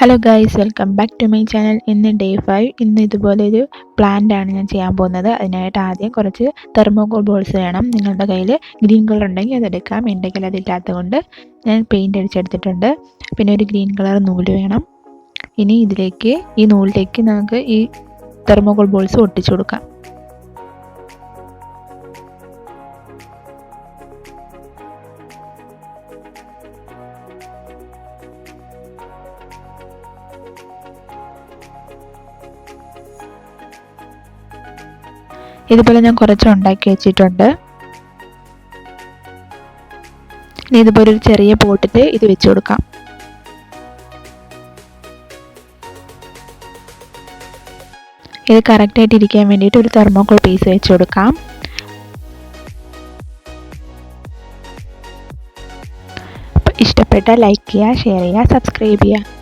Hello guys welcome back to my channel ഇന്ന് day five ഇന്ന് ഇതുപോലെ ഒരു പ്ലാന്റ് ആണ് ഞാൻ ചെയ്യാൻ പോകുന്നത്. അതിനായിട്ട് ആദ്യം കുറച്ച് തെർമോകോൾ ബോൾസ് വേണം. നിങ്ങളുടെ കയ്യിൽ ഗ്രീൻ കളർ ഉണ്ടെങ്കിൽ അതെടുക്കാം എന്റെ കയ്യിൽ അതില്ലാത്തത് കൊണ്ട് ഞാൻ പെയിന്റ് അടിച്ചെടുത്തിട്ടുണ്ട്. പിന്നെ ഒരു ഗ്രീൻ കളർ നൂൽ വേണം. ഇനി ഇതിലേക്ക് ഈ നൂലിലേക്ക് നമുക്ക് ഈ തെർമോകോൾ ബോൾസ് ഒട്ടിച്ചു കൊടുക്കാം. ഇതുപോലെ ഞാൻ കുറച്ച് ഉണ്ടാക്കി വെച്ചിട്ടുണ്ട്. ഇനി ഇതുപോലെ ഒരു ചെറിയ പോട്ടിൽ ഇത് വെച്ച് കൊടുക്കാം. ഇത് കറക്റ്റായിട്ട് ഇരിക്കാൻ വേണ്ടിയിട്ട് ഒരു തെർമോക്കോൾ പീസ് വെച്ച് കൊടുക്കാം. ഇഷ്ടപ്പെട്ട ലൈക്ക് ചെയ്യുക ഷെയർ ചെയ്യുക സബ്സ്ക്രൈബ് ചെയ്യുക.